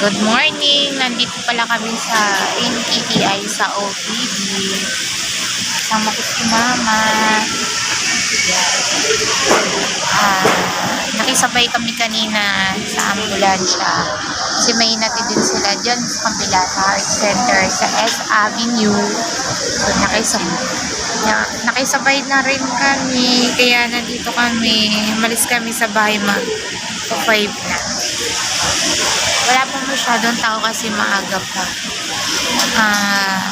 Good morning! Nandito pala kami sa NTTI sa OPD. Kasama ko si Mama. Yan. Ah, nakisabay kami kanina sa ambulansya. Kasi may inati din sila dyan sa kabila Heart Center sa S Avenue. So, nakisabay, na, nakisabay na rin kami. Kaya nandito kami. Malis kami sa bahay mag 5 na. Wala pa masyadong tao kasi maaga pa. Ah,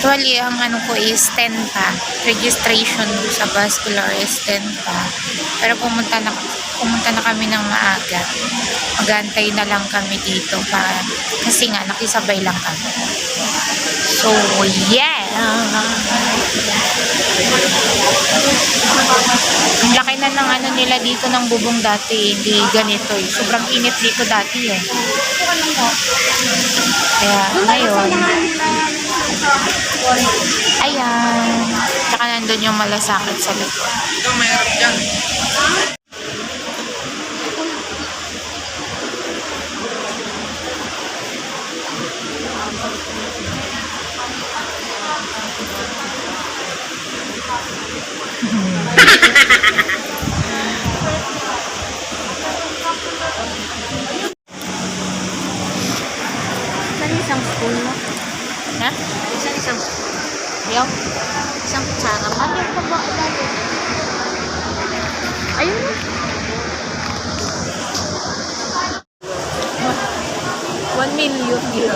actually, ang ano ko is 10 pa. Registration sa vascular is 10 pa. Pero pumunta na, pumunta na kami ng maaga. Magantay na lang kami dito para, kasi nga, nakisabay lang kami. So, yeah! Ang laki na ng ano nila dito ng bubong dati, hindi ganito eh. Sobrang init dito dati eh. Kaya ngayon, ayan. Tsaka nandun yung malasakit sa likod. Ito, mayroon dyan. Saan isang spoon mo? Ha? Saan isang Yung? isang kutsara? Yung pa ba? Ayun na. One million yun.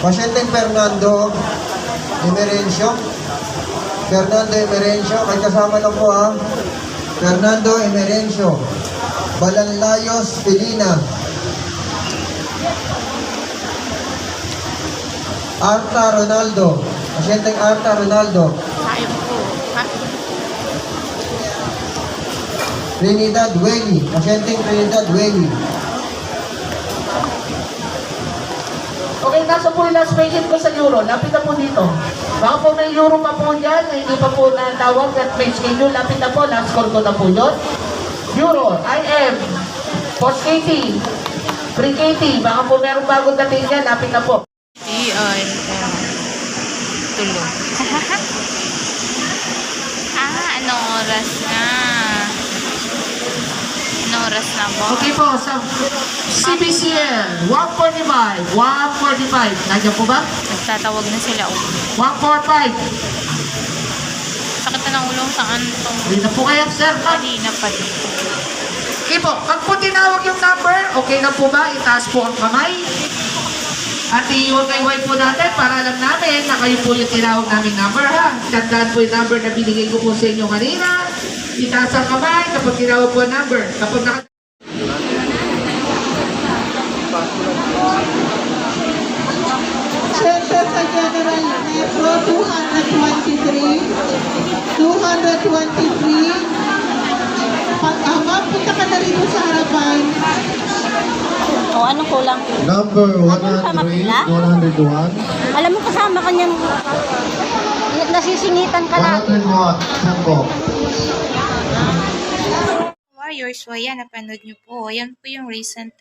Pasyente Fernando Emerencio. Fernando Emerencio, may kasama na po ha. Fernando Emerencio. Balanlayos, Pilina. Arta Ronaldo. Pasyenteng Arta Ronaldo. Sayang po. Trinidad Weli. Pasyenteng Trinidad Weli. Okay, nasa po yung last patient ko sa Euro. Lapit na po dito. May Euro pa po dyan, na hindi pa po natawag at may schedule. Lapit na po, last call ko na po yun. Euro, IM, Post KT, Pre-KT, baka po meron bagong dating dyan, lapit na po. Iyon. Tulog. ah, anong oras na? Oras na po? Okay po, sa CBCL, 145, 145. Nandiyan po ba? Nagtatawag na sila. Oh. 145. Sakit na ng ulong saan to? Hindi na po kayo, sir. Kanina pa din. Okay po, pag po tinawag yung number, okay na po ba? Itaas po ang kamay. At wife po natin para alam namin na kayo po yung tinawag naming number ha. Tandaan po yung number na binigay ko po sa inyo kanina. Itaas ang kamay kapag tinawag po ang number. Kapag naka... Center sa General Metro 223 223 Pag ma'am, punta ka na rito sa harapan. O, anong kulang? Number Ano tama pila? 101. Alam mo kasama ka niyan. Nasisingitan ka na. 101. Sampo. Warriors, so ayan, napanood nyo po. Ayan po yung recent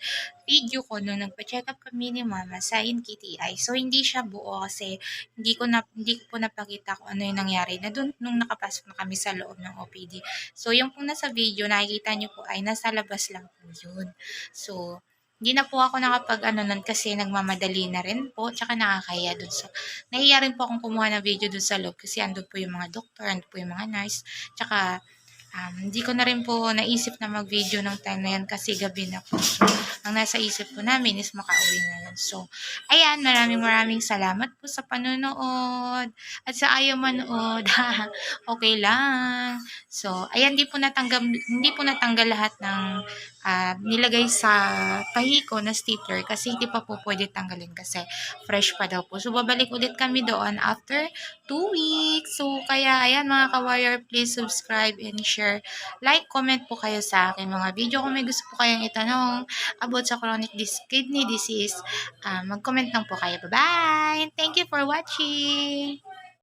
video ko nung nagpa-check up kami ni Mama sa NKTI. So, hindi siya buo kasi hindi ko, na, hindi ko po napakita kung ano yung nangyari na dun nung nakapasok na kami sa loob ng OPD. So, yung po nasa video, nakikita nyo po ay nasa labas lang po yun. So, hindi na po ako nakapag ano nun kasi nagmamadali na rin po tsaka nakakaya dun sa nahiya rin po akong kumuha ng video dun sa loob kasi andun po yung mga doktor, andun po yung mga nurse tsaka um, hindi ko na rin po naisip na mag-video ng time na yan kasi gabi na po. Ang nasa isip po namin is makauwi na yun. So, ayan, maraming maraming salamat po sa panonood. At sa ayaw manood, okay lang. So, ayan, hindi po natanggal, hindi po natanggal lahat ng ah, nilagay sa tahi ko na stapler kasi hindi pa po pwede tanggalin kasi fresh pa daw po. So, babalik ulit kami doon after two weeks. So, kaya, ayan mga ka-wire, please subscribe and share. Like, comment po kayo sa akin mga video. Kung may gusto po kayong itanong about sa chronic kidney disease, ah, mag-comment lang po kayo. Bye-bye! Thank you for watching!